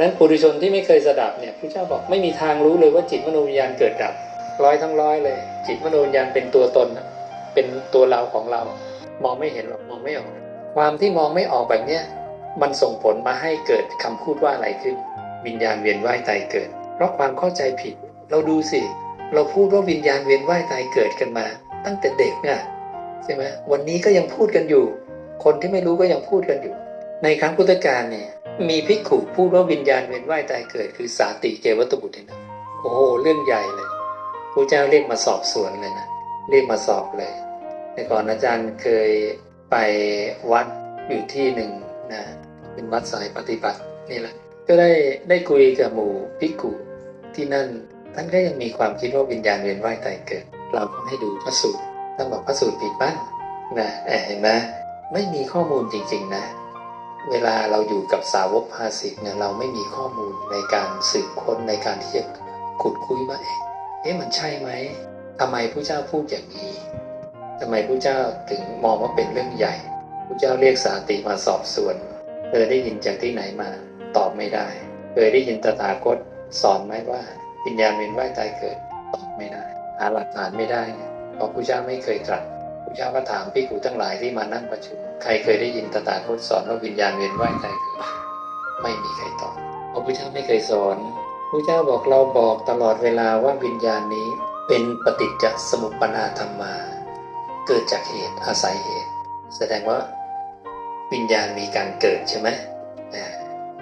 นั้นปุถุชนที่ไม่เคยสดับเนี่ยพระเจ้าบอกไม่มีทางรู้เลยว่าจิตมโนวิญญาณเกิดดับ ร้อยทั้งร้อยเลย จิตมโนวิญญาณเป็นตัวตนเป็นตัวเราของเรา มองไม่เห็นหรอกมองไม่ออก ความที่มองไม่ออกแบบเนี้ยมันส่งผลมาให้เกิดคำพูดว่าอะไรขึ้น วิญญาณเวียนว่ายตายเกิด เพราะความเข้าใจผิด เราดูสิ เราพูดว่าวิญญาณเวียนว่ายตายเกิดกันมา ตั้งแต่เด็กน่ะใช่ไหมวันนี้ก็ยังพูดกันอยู่ คนที่ไม่รู้ก็ยังพูดกันอยู่ ในครั้งพุทธกาลเนี่ย มีภิกขุพูดว่าวิญญาณเวียนว่ายตายเกิด คือสาติเกวัตบุตรเนี่ยนะโอ้โหเรื่องใหญ่เลยพระเจ้าเรียกมาสอบสวนเลยนะเรียกมาสอบเลยแต่ก่อนอาจารย์เคยไปวัดอยู่ที่หนึ่งนะเป็นวัดสายปฏิบัตินี่แหละ ก็ได้ได้คุยกับหมู่ภิกขุที่นั่นท่านก็ยังมีความคิดว่าวิญญาณเวียนว่ายตายเกิด เราก็ให้ดูพระสูตรท่านบอกพระสูตรผิดบ้างนะเห็นไหมไม่มีข้อมูลจริง ๆ นะ เวลาเราอยู่กับสาวกภาสิกเนี่ยเราไม่มีข้อมูลในการสืบค้นในการที่จะขุดคุยว่าเอ๊ะเอ๊ะมันใช่ไหมทำไมพระเจ้าพูดอย่างนี้ทำไมพระเจ้าถึงมองว่าเป็นเรื่องใหญ่พระเจ้าเรียกสาติมาสอบสวนเธอได้ยินจากที่ไหนมา ตอบไม่ได้เคยได้ยินตถาคตสอนไหมว่าวิญญาณเวียนว่ายตายเกิดตอบไม่ได้หาหลักฐานไม่ได้เนี่ยเพราะพระเจ้าไม่เคยตรัส พระเจ้าก็ถามภิกขุทั้งหลายที่มานั่งประชุม ใครเคยได้ยินตถาคตสอนว่าวิญญาณเวียนว่ายตายเกิดไม่มีใครตอบเพราะพระเจ้าไม่เคยสอนพระเจ้าบอกเราบอกตลอดเวลาว่าวิญญาณนี้เป็นปฏิจจสมุปปนาธรรมา เกิดจากเหตุอาศัยเหตุ แสดงว่าวิญญาณมีการเกิดใช่ไหม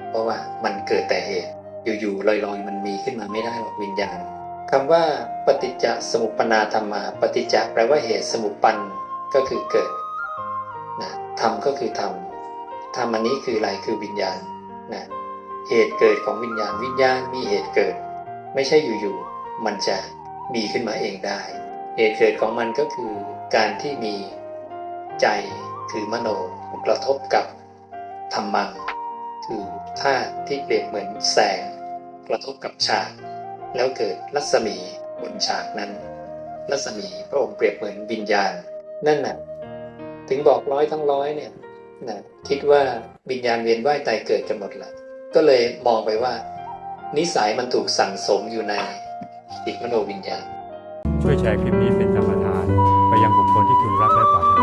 เพราะว่ามันเกิดแต่เหตุอยู่ๆลอยๆ มันมีขึ้นมาไม่ได้หรอกวิญญาณ คำว่าปฏิจจสมุปปนาธรรมา ปฏิจจแปลว่าเหตุสมุปปันก็คือเกิดนะธรรมก็คือธรรมธรรมอันนี้คืออะไรคือวิญญาณนะเหตุเกิดของวิญญาณวิญญาณมีเหตุเกิด ไม่ใช่อยู่ๆมันจะมีขึ้นมาเองได้ เหตุเกิดของมันก็คือการที่มีใจคือมโนกระทบกับธรรมัง คือธาตุที่เปรียบเหมือนแสง กระทบกับฉาก แล้วเกิดลัศมีบนฉากนั้น ลัศมีพระองค์เปรียบเหมือนวิญญาณ นั่นนะ่ะถึงบอกร้อยทั้งร้อยเนี่ยนะคิดว่าวิญญาณเวียนว่ายตายเกิดกันหมดละก็เลยมองไปว่า นิสัยมันถูกสั่งสมอยู่ในจิตมโนวิญญาณ ช่วยแชร์คลิปนี้เป็นธรรมทาน ไปยังบุคคลที่คุณรักและปรารถ